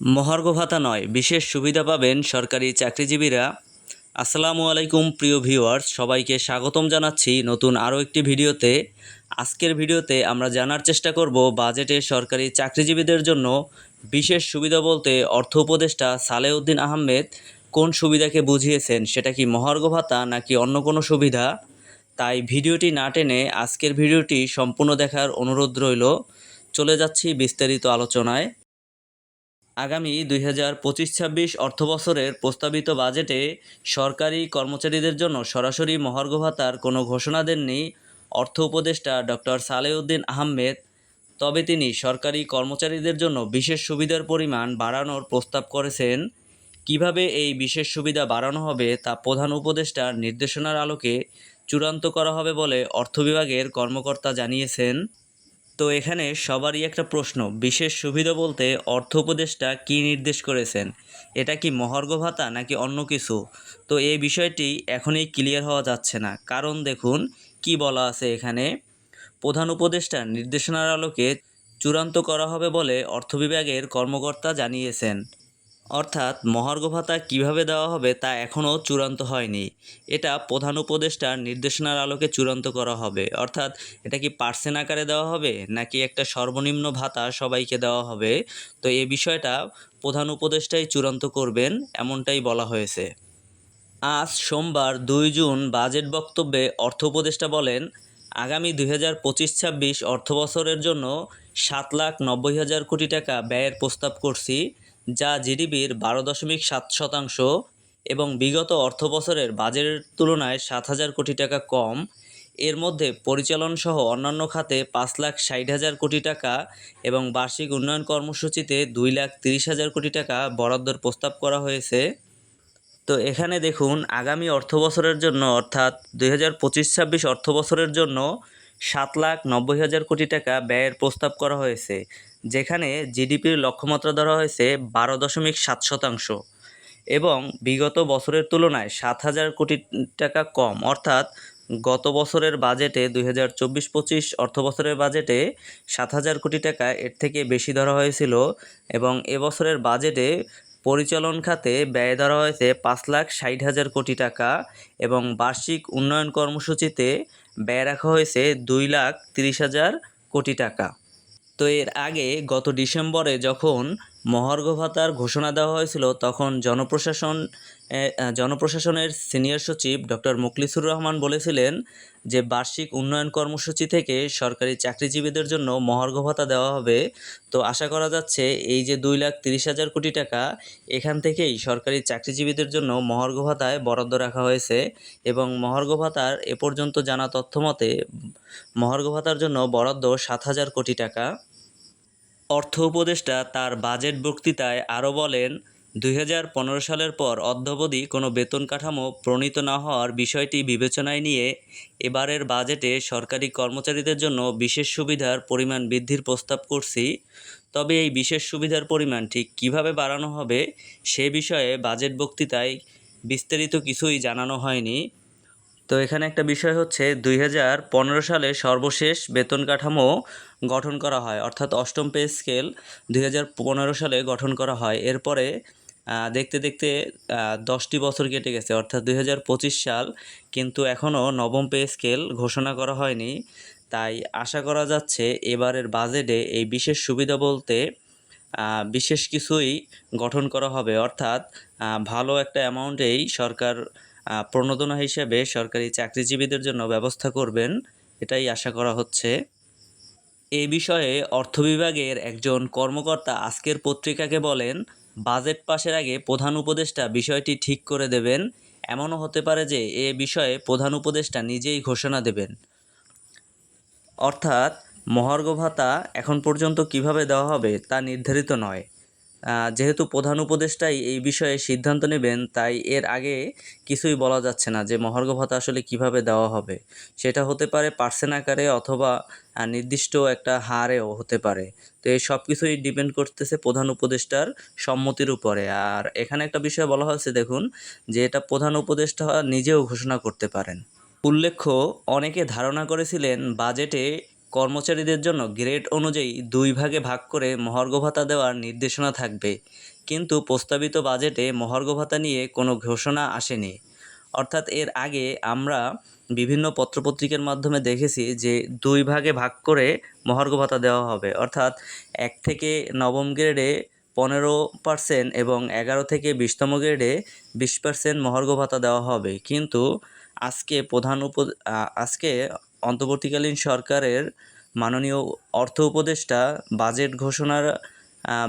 মহার্ঘ ভাতা নয়, বিশেষ সুবিধা পাবেন সরকারি চাকরিজীবীরা। আসসালামু আলাইকুম, প্রিয় ভিউয়ার্স, সবাইকে স্বাগতম জানাচ্ছি নতুন আরও একটি ভিডিওতে। আজকের ভিডিওতে আমরা জানার চেষ্টা করব বাজেটে সরকারি চাকরিজীবীদের জন্য বিশেষ সুবিধা বলতে অর্থ উপদেষ্টা সালেউদ্দিন আহমেদ কোন সুবিধাকে বুঝিয়েছেন, সেটা কি মহার্ঘ ভাতা নাকি অন্য কোনো সুবিধা? তাই ভিডিওটি না টেনে আজকের ভিডিওটি সম্পূর্ণ দেখার অনুরোধ রইল। চলে যাচ্ছি বিস্তারিত আলোচনায়। আগামী দুই হাজার পঁচিশ ছাব্বিশ অর্থবছরের প্রস্তাবিত বাজেটে সরকারি কর্মচারীদের জন্য সরাসরি মহার্ঘ ভাতার কোনো ঘোষণা দেননি অর্থ উপদেষ্টা ডক্টর সালেউদ্দিন আহমেদ। তবে তিনি সরকারি কর্মচারীদের জন্য বিশেষ সুবিধার পরিমাণ বাড়ানোর প্রস্তাব করেছেন। কীভাবে এই বিশেষ সুবিধা বাড়ানো হবে তা প্রধান উপদেষ্টার নির্দেশনার আলোকে চূড়ান্ত করা হবে বলে অর্থ বিভাগের কর্মকর্তা জানিয়েছেন। তো এখানে সবারই একটা প্রশ্ন। বিশেষ সুবিধা বলতে অর্থ উপদেষ্টা কী নির্দেশ করেছেন? এটা কি মহার্ঘ ভাতা নাকি অন্য কিছু? তো এই বিষয়টি এখনই ক্লিয়ার হওয়া যাচ্ছে না। কারণ দেখুন, কি বলা আছে এখানে? প্রধান উপদেষ্টার নির্দেশনার আলোকে চূড়ান্ত করা হবে বলে অর্থ বিভাগের কর্মকর্তা জানিয়েছেন। অর্থাৎ মহার্ঘ ভাতা কীভাবে দেওয়া হবে তা এখনও চূড়ান্ত হয়নি। এটা প্রধান উপদেষ্টার নির্দেশনার আলোকে চূড়ান্ত করা হবে। অর্থাৎ এটা কি পার্সেন আকারে দেওয়া হবে নাকি একটা সর্বনিম্ন ভাতা সবাইকে দেওয়া হবে? তো এ বিষয়টা প্রধান উপদেষ্টাই চূড়ান্ত করবেন এমনটাই বলা হয়েছে। আজ সোমবার দুই জুন বাজেট বক্তব্যে অর্থ উপদেষ্টা বলেন, আগামী দুই হাজার পঁচিশ ছাব্বিশ অর্থবছরের জন্য সাত লাখ নব্বই হাজার কোটি টাকা ব্যয়ের প্রস্তাব করছি। যা জিডিপির বারো দশমিক সাত শতাংশ এবং বিগত অর্থবছরের বাজেটের তুলনায় সাত হাজার কোটি টাকা কম। এর মধ্যে পরিচালন সহ অন্যান্য খাতে পাঁচ লাখ ষাট হাজার কোটি টাকা এবং বার্ষিক উন্নয়ন কর্মসূচিতে দুই লাখ তিরিশ হাজার কোটি টাকা বরাদ্দর প্রস্তাব করা হয়েছে। তো এখানে দেখুন, আগামী অর্থ বছরের জন্য অর্থাৎ দুই হাজার পঁচিশ ছাব্বিশ অর্থ বছরের জন্য সাত লাখ নব্বই হাজার কোটি টাকা ব্যয়ের প্রস্তাব করা হয়েছে। যেখানে জিডিপির লক্ষ্যমাত্রা ধরা হয়েছে বারো দশমিক সাত শতাংশ এবং বিগত বছরের তুলনায় সাত হাজার কোটি টাকা কম। অর্থাৎ গত বছরের বাজেটে দুই হাজার চব্বিশ পঁচিশ অর্থ বছরের বাজেটে সাত হাজার কোটি টাকা এর থেকে বেশি ধরা হয়েছিল এবং এবছরের বাজেটে পরিচালন খাতে ব্যয় ধরা হয়েছে পাঁচ লাখ ষাট হাজার কোটি টাকা এবং বার্ষিক উন্নয়ন কর্মসূচিতে ব্যয় রাখা হয়েছে দুই লাখ তিরিশ হাজার কোটি টাকা। তো এর আগে গত ডিসেম্বরে যখন মহার্ঘ ভাতার ঘোষণা দেওয়া হয়েছিল, তখন জনপ্রশাসন জনপ্রশাসনের সিনিয়র সচিব ডক্টর মুখলিসুর রহমান বলেছিলেন যে বার্ষিক উন্নয়ন কর্মসূচি থেকে সরকারি চাকরিজীবীদের জন্য মহার্ঘ ভাতা দেওয়া হবে। তো আশা করা যাচ্ছে এই যে দুই লাখ তিরিশ হাজার কোটি টাকা, এখান থেকেই সরকারি চাকরিজীবীদের জন্য মহার্ঘ ভাতায় বরাদ্দ রাখা হয়েছে এবং মহার্ঘ ভাতার এ পর্যন্ত জানা তথ্য মতে, মহার্ঘ ভাতার জন্য বরাদ্দ সাত হাজার কোটি টাকা। অর্থ উপদেষ্টা তার বাজেট বক্তৃতায় আরও বলেন, দুই হাজার পনেরো সালের পর অদ্যাবধি কোনো বেতন কাঠামো প্রণীত না হওয়ার বিষয়টি বিবেচনায় নিয়ে এবারের বাজেটে সরকারি কর্মচারীদের জন্য বিশেষ সুবিধার পরিমাণ বৃদ্ধির প্রস্তাব করছি। তবে এই বিশেষ সুবিধার পরিমাণ ঠিক কীভাবে বাড়ানো হবে সে বিষয়ে বাজেট বক্তৃতায় বিস্তারিত কিছুই জানানো হয়নি। তো এখানে একটা বিষয় হচ্ছে দুই হাজার পনেরো সালে সর্বশেষ বেতন কাঠামো গঠন করা হয়, অর্থাৎ অষ্টম পে স্কেল দুই হাজার পনেরো সালে গঠন করা হয়। এরপরে দেখতে দেখতে দশটি বছর কেটে গেছে, অর্থাৎ দুই হাজার পঁচিশ সাল কিন্তু এখনও নবম পে স্কেল ঘোষণা করা হয়নি। তাই আশা করা যাচ্ছে এবারের বাজেটে এই বিশেষ সুবিধা বলতে বিশেষ কিছুই গঠন করা হবে। অর্থাৎ ভালো একটা অ্যামাউন্টেই সরকার প্রণোদনা হিসেবে সরকারি চাকরিজীবীদের জন্য ব্যবস্থা করবেন, এটাই আশা করা হচ্ছে। এই বিষয়ে অর্থ বিভাগের একজন কর্মকর্তা আজকের পত্রিকাকে বলেন, বাজেট পাশের আগে প্রধান উপদেষ্টা বিষয়টি ঠিক করে দেবেন। এমনও হতে পারে যে এ বিষয়ে প্রধান উপদেষ্টা নিজেই ঘোষণা দেবেন। অর্থাৎ মহার্ঘ ভাতা এখন পর্যন্ত কীভাবে দেওয়া হবে তা নির্ধারিত নয়। যেহেতু প্রধান উপদেষ্টাই এই বিষয়ে সিদ্ধান্ত নেবেন, তাই এর আগে কিছুই বলা যাচ্ছে না যে মহার্ঘ ভাতা আসলে কীভাবে দেওয়া হবে। সেটা হতে পারে পার্সেন্ট আকারে অথবা নির্দিষ্ট একটা হারেও হতে পারে। তো এই সব কিছুই ডিপেন্ড করতেছে প্রধান উপদেষ্টার সম্মতির উপরে। আর এখানে একটা বিষয় বলা হয়েছে, দেখুন, যে এটা প্রধান উপদেষ্টা নিজেও ঘোষণা করতে পারেন। উল্লেখ্য, অনেকে ধারণা করেছিলেন, বাজেটে কর্মচারীদের জন্য গ্রেড অনুযায়ী দুই ভাগে ভাগ করে মহার্ঘ ভাতা দেওয়ার নির্দেশনা থাকবে। কিন্তু প্রস্তাবিত বাজেটে মহার্ঘ ভাতা নিয়ে কোনো ঘোষণা আসেনি। অর্থাৎ এর আগে আমরা বিভিন্ন পত্রপত্রিকার মাধ্যমে দেখেছি যে দুই ভাগে ভাগ করে মহার্ঘ ভাতা দেওয়া হবে। অর্থাৎ এক থেকে নবম গ্রেডে পনেরো পার্সেন্ট এবং এগারো থেকে বিশতম গ্রেডে বিশ পার্সেন্ট মহার্ঘ ভাতা দেওয়া হবে। কিন্তু আজকে প্রধান উপ আজকে অন্তর্বর্তীকালীন সরকারের মাননীয় অর্থ উপদেষ্টা বাজেট ঘোষণার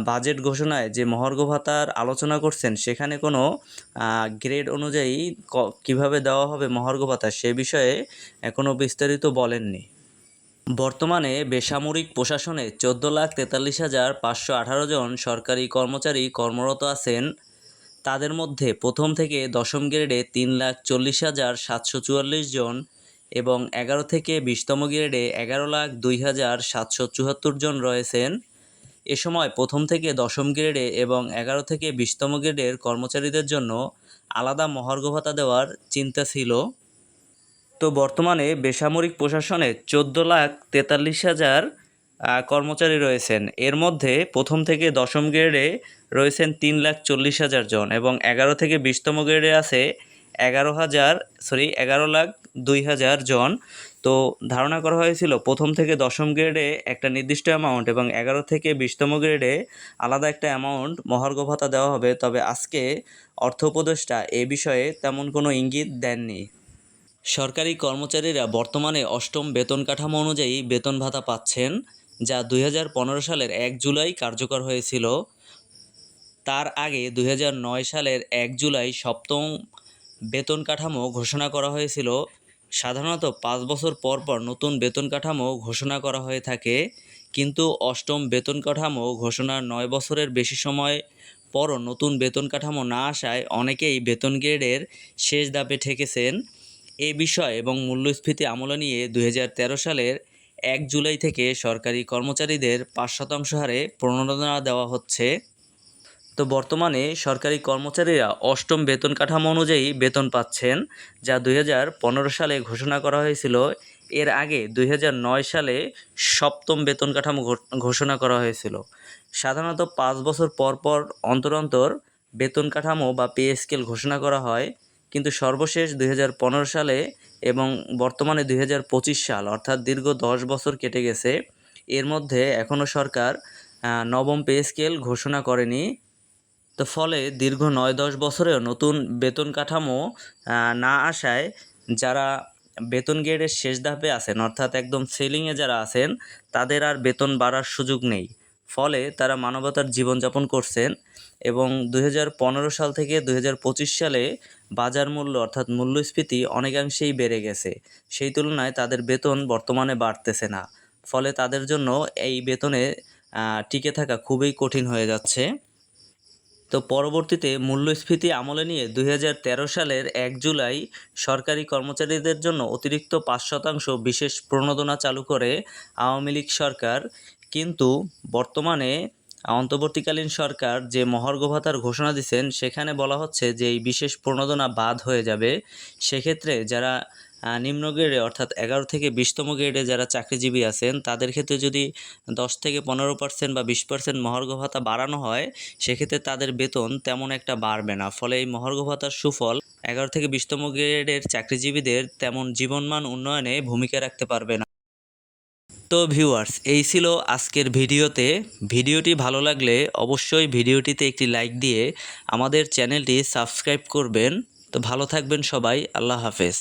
বাজেট ঘোষণায় যে মহার্ঘ ভাতার আলোচনা করছেন, সেখানে কোনো গ্রেড অনুযায়ী কীভাবে দেওয়া হবে মহার্ঘ ভাতা সে বিষয়ে এখনও বিস্তারিত বলেননি। বর্তমানে বেসামরিক প্রশাসনে চোদ্দ লাখ তেতাল্লিশ হাজার পাঁচশো আঠারো জন সরকারি কর্মচারী কর্মরত আছেন। তাদের মধ্যে প্রথম থেকে দশম গ্রেডে তিন লাখ চল্লিশ হাজার সাতশো চুয়াল্লিশ জন এবং এগারো থেকে বিশতম গ্রেডে এগারো লাখ দুই হাজার সাতশো চুয়াত্তর জন রয়েছেন। এ সময় প্রথম থেকে দশম গ্রেডে এবং এগারো থেকে বিশতম গ্রেডের কর্মচারীদের জন্য আলাদা মহার্ঘ ভাতা দেওয়ার চিন্তা ছিল। তো বর্তমানে বেসামরিক প্রশাসনে চোদ্দ লাখ তেতাল্লিশ হাজার কর্মচারী রয়েছেন। এর মধ্যে প্রথম থেকে দশম গ্রেডে রয়েছেন তিন লাখ চল্লিশ হাজার জন এবং এগারো থেকে বিশতম গ্রেডে আছে এগারো হাজার সরি এগারো লাখ দুই হাজার জন। তো ধারণা করা হয়েছিল প্রথম থেকে দশম গ্রেডে একটা নির্দিষ্ট অ্যামাউন্ট এবং এগারো থেকে বিশতম গ্রেডে আলাদা একটা অ্যামাউন্ট মহার্ঘ ভাতা দেওয়া হবে। তবে আজকে অর্থ উপদেষ্টা এ বিষয়ে তেমন কোনো ইঙ্গিত দেননি। সরকারি কর্মচারীরা বর্তমানে অষ্টম বেতন কাঠামো অনুযায়ী বেতন ভাতা পাচ্ছেন, যা দু হাজার পনেরো সালের এক জুলাই কার্যকর হয়েছিল। তার আগে দু হাজার নয় সালের এক জুলাই সপ্তম বেতন কাঠামো ঘোষণা করা হয়েছিল। সাধারণত পাঁচ বছর পর পর নতুন বেতন কাঠামো ঘোষণা করা হয়ে থাকে। কিন্তু অষ্টম বেতন কাঠামো ঘোষণার নয় বছরের বেশি সময় পরও নতুন বেতন কাঠামো না আসায় অনেকেই বেতন গ্রেডের শেষ দাপে ঠেকেছেন। এ বিষয় এবং মূল্যস্ফীতি আমলে নিয়ে দু হাজার তেরো সালের এক জুলাই থেকে সরকারি কর্মচারীদের পাঁচ শতাংশ হারে প্রণোদনা দেওয়া হচ্ছে। তো বর্তমানে সরকারি কর্মচারীরা অষ্টম বেতন কাঠামো অনুযায়ী বেতন পাচ্ছেন, যা দুই হাজার পনেরো সালে ঘোষণা করা হয়েছিল। এর আগে দুই হাজার নয় সালে সপ্তম বেতন কাঠামো ঘোষণা করা হয়েছিল। সাধারণত পাঁচ বছর পর পর অন্তর অন্তর বেতন কাঠামো বা পে স্কেল ঘোষণা করা হয়। কিন্তু সর্বশেষ দুই হাজার পনেরো সালে এবং বর্তমানে দুই হাজার পঁচিশ সাল, অর্থাৎ দীর্ঘ দশ বছর কেটে গেছে। এর মধ্যে এখনও সরকার নবম পে স্কেল ঘোষণা করেনি। তো ফলে দীর্ঘ নয় দশ বছরেও নতুন বেতন কাঠামো না আসায় যারা বেতন গ্রেডের শেষ ধাপে আছেন, অর্থাৎ একদম সেলিংয়ে যারা আছেন, তাদের আর বেতন বাড়ার সুযোগ নেই। ফলে তারা মানবতার জীবনযাপন করছেন এবং দু হাজার পনেরো সাল থেকে দু হাজার পঁচিশ সালে বাজার মূল্য, অর্থাৎ মূল্যস্ফীতি অনেকাংশেই বেড়ে গেছে। সেই তুলনায় তাদের বেতন বর্তমানে বাড়তেছে না। ফলে তাদের জন্য এই বেতনে টিকে থাকা খুবই কঠিন হয়ে যাচ্ছে। তো পরবর্তীতে মূল্যস্ফীতি আমলে নিয়ে দুই হাজার তেরো সালের এক জুলাই সরকারি কর্মচারীদের জন্য অতিরিক্ত পাঁচ শতাংশ বিশেষ প্রণোদনা চালু করে আওয়ামী লীগ সরকার। কিন্তু বর্তমানে অন্তর্বর্তীকালীন সরকার যে মহার্ঘ ভাতার ঘোষণা দিচ্ছেন সেখানে বলা হচ্ছে যে এই বিশেষ প্রণোদনা বাদ হয়ে যাবে। সেক্ষেত্রে যারা নিম্ন গ্রেডে অর্থাৎ এগারো থেকে বিশতম গ্রেডে যারা চাকরিজীবী আছেন, তাদের ক্ষেত্রে যদি দশ থেকে পনেরো পার্সেন্ট বা বিশ পার্সেন্ট মহার্ঘ ভাতা বাড়ানো হয়, সেক্ষেত্রে তাদের বেতন তেমন একটা বাড়বে না। ফলে এই মহার্ঘ ভাতার সুফল এগারো থেকে বিশতম গ্রেডের চাকরিজীবীদের তেমন জীবনমান উন্নয়নে ভূমিকা রাখতে পারবে না। তো ভিউয়ার্স এই ছিল আজকের ভিডিওতে। ভিডিওটি ভালো লাগলে অবশ্যই ভিডিওটিতে একটি লাইক দিয়ে আমাদের চ্যানেলটি সাবস্ক্রাইব করবেন। তো ভালো থাকবেন সবাই, আল্লাহ হাফেজ।